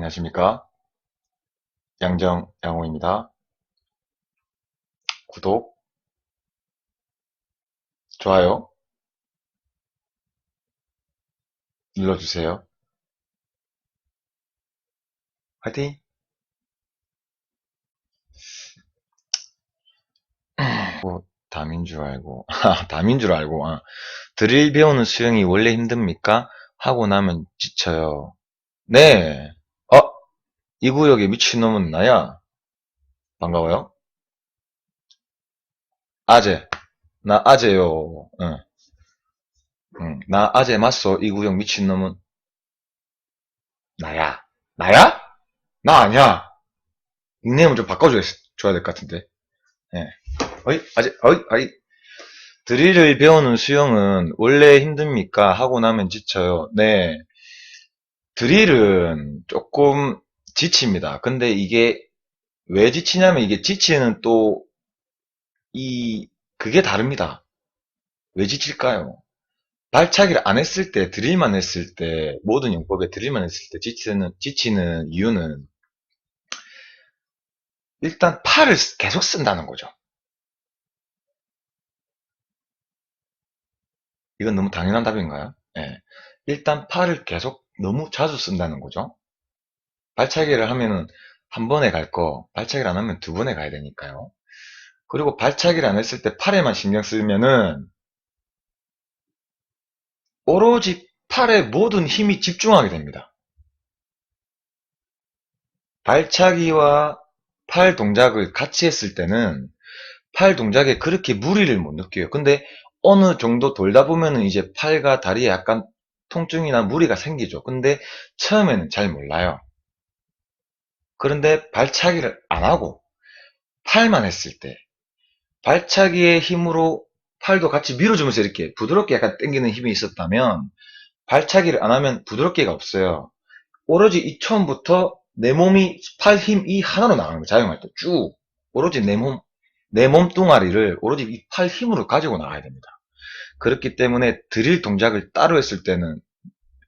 안녕하십니까. 양정 양호입니다. 구독, 좋아요 눌러주세요. 화이팅! 뭐, 담인 줄 알고, 아, 담인 줄 알고, 아. 드릴 배우는 수영이 원래 힘듭니까? 하고 나면 지쳐요. 네. 어? 이 구역의 미친놈은 나야. 반가워요. 아재. 나 아재요. 응. 응. 나 아재 맞소. 이 구역 미친놈은 나야. 나야? 나 아니야. 닉네임을 좀 바꿔줘야 줘야 될것 같은데. 예. 어이, 아재, 어이, 어이. 드릴을 배우는 수영은 원래 힘듭니까? 하고 나면 지쳐요. 네. 드릴은 조금 지칩니다. 근데 이게 왜 지치냐면 이게 지치는 또 이 그게 다릅니다. 왜 지칠까요? 발차기를 안 했을 때 드릴만 했을 때 모든 용법에 드릴만 했을 때 지치는 지치는 이유는 일단 팔을 계속 쓴다는 거죠. 이건 너무 당연한 답인가요? 예. 일단 팔을 계속 너무 자주 쓴다는 거죠. 발차기를 하면은 한 번에 갈 거, 발차기를 안 하면 두 번에 가야 되니까요. 그리고 발차기를 안 했을 때 팔에만 신경 쓰면은 오로지 팔에 모든 힘이 집중하게 됩니다. 발차기와 팔 동작을 같이 했을 때는 팔 동작에 그렇게 무리를 못 느껴요. 근데 어느 정도 돌다 보면은 이제 팔과 다리에 약간 통증이나 무리가 생기죠. 근데 처음에는 잘 몰라요. 그런데 발차기를 안 하고 팔만 했을 때 발차기의 힘으로 팔도 같이 밀어주면서 이렇게 부드럽게 약간 당기는 힘이 있었다면 발차기를 안 하면 부드럽게가 없어요. 오로지 이 처음부터 내 몸이 팔 힘 이 하나로 나가는 거예요. 자영할 때 쭉. 오로지 내 몸, 내 몸뚱아리를 오로지 이 팔 힘으로 가지고 나가야 됩니다. 그렇기 때문에 드릴 동작을 따로 했을 때는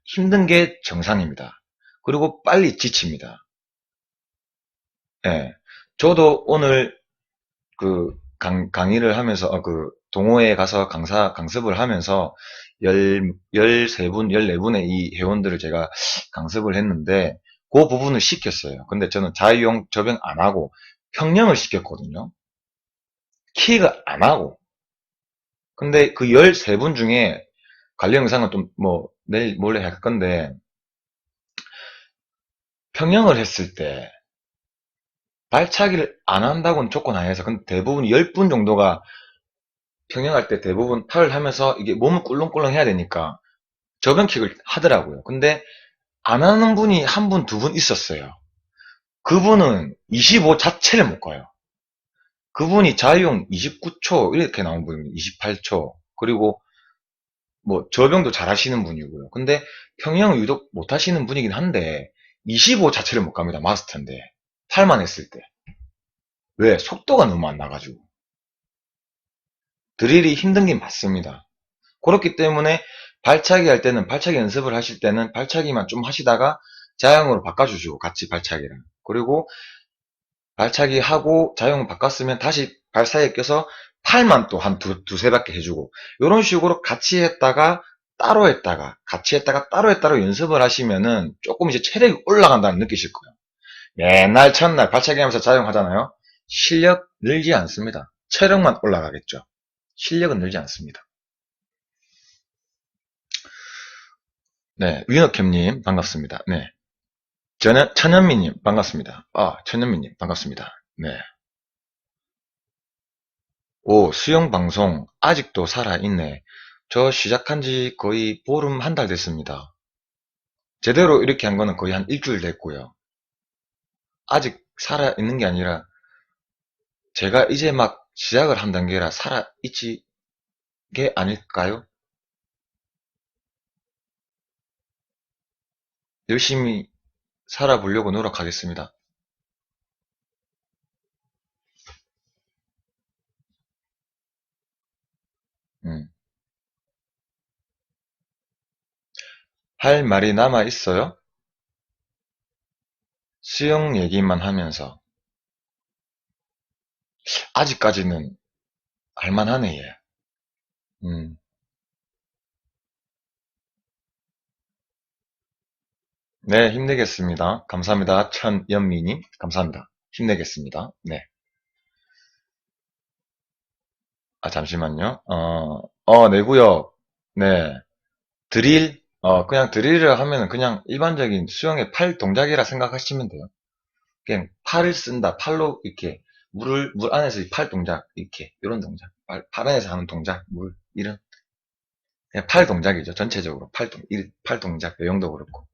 힘든 게 정상입니다. 그리고 빨리 지칩니다. 예. 저도 오늘 그 강, 강의를 하면서 어, 그 동호회에 가서 강사 강습을 하면서 10, 13분, 14분의 이 회원들을 제가 강습을 했는데 그 부분을 시켰어요. 근데 저는 자유형 접영 안 하고 평령을 시켰거든요. 킥을 안 하고 근데 그 13분 중에 관련 영상은 좀 뭐 내일 몰래 할 건데 평형을 했을 때 발차기를 안 한다고는 조건 아니어서 근데 대부분 10분 정도가 평형할 때 대부분 팔을 하면서 이게 몸을 꿀렁꿀렁 해야 되니까 저변킥을 하더라고요. 근데 안 하는 분이 한 분, 두 분 있었어요. 그분은 25 자체를 못 가요. 그분이 자유형 29초 이렇게 나온 분입니다. 28초. 그리고 뭐 저병도 잘 하시는 분이고요. 근데 평형을 유독 못 하시는 분이긴 한데 25 자체를 못 갑니다. 마스터인데. 팔만 했을 때. 왜? 속도가 너무 안 나가지고. 드릴이 힘든 게 맞습니다. 그렇기 때문에 발차기 할 때는 발차기 연습을 하실 때는 발차기만 좀 하시다가 자영으로 바꿔주시고 같이 발차기를. 그리고 발차기 하고 자영을 바꿨으면 다시 발 사이에 껴서 팔만 또 한 두, 두세 바퀴 해주고 이런 식으로 같이 했다가 따로 했다가 같이 했다가 따로 했다가 연습을 하시면은 조금 이제 체력이 올라간다는 느끼실 거예요. 맨날 첫날 발차기 하면서 자영하잖아요. 실력 늘지 않습니다. 체력만 올라가겠죠. 실력은 늘지 않습니다. 네, 위너캠님 반갑습니다. 네, 전현, 천현미님 반갑습니다. 아, 천현미님 반갑습니다. 네. 오, 수영방송 아직도 살아있네. 저 시작한 지 거의 보름 한 달 됐습니다. 제대로 이렇게 한 거는 거의 한 일주일 됐고요. 아직 살아 있는 게 아니라 제가 이제 막 시작을 한 단계라 살아 있지 게 아닐까요? 열심히 살아보려고 노력하겠습니다. 음. 할 말이 남아 있어요? 수영 얘기만 하면서 아직까지는 할만하네 얘. 음. 네, 힘내겠습니다. 감사합니다. 천연미님. 감사합니다. 힘내겠습니다. 네. 아, 잠시만요. 어, 어, 내구역. 네. 드릴. 어, 그냥 드릴을 하면은 그냥 일반적인 수영의 팔 동작이라 생각하시면 돼요. 그냥 팔을 쓴다. 팔로 이렇게 물을, 물 안에서 이 팔 동작. 이렇게. 이런 동작. 팔, 팔 안에서 하는 동작. 물. 이런. 그냥 팔 동작이죠. 전체적으로. 팔 동, 일- 팔 동작. 요정도 그렇고.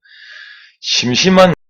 심심한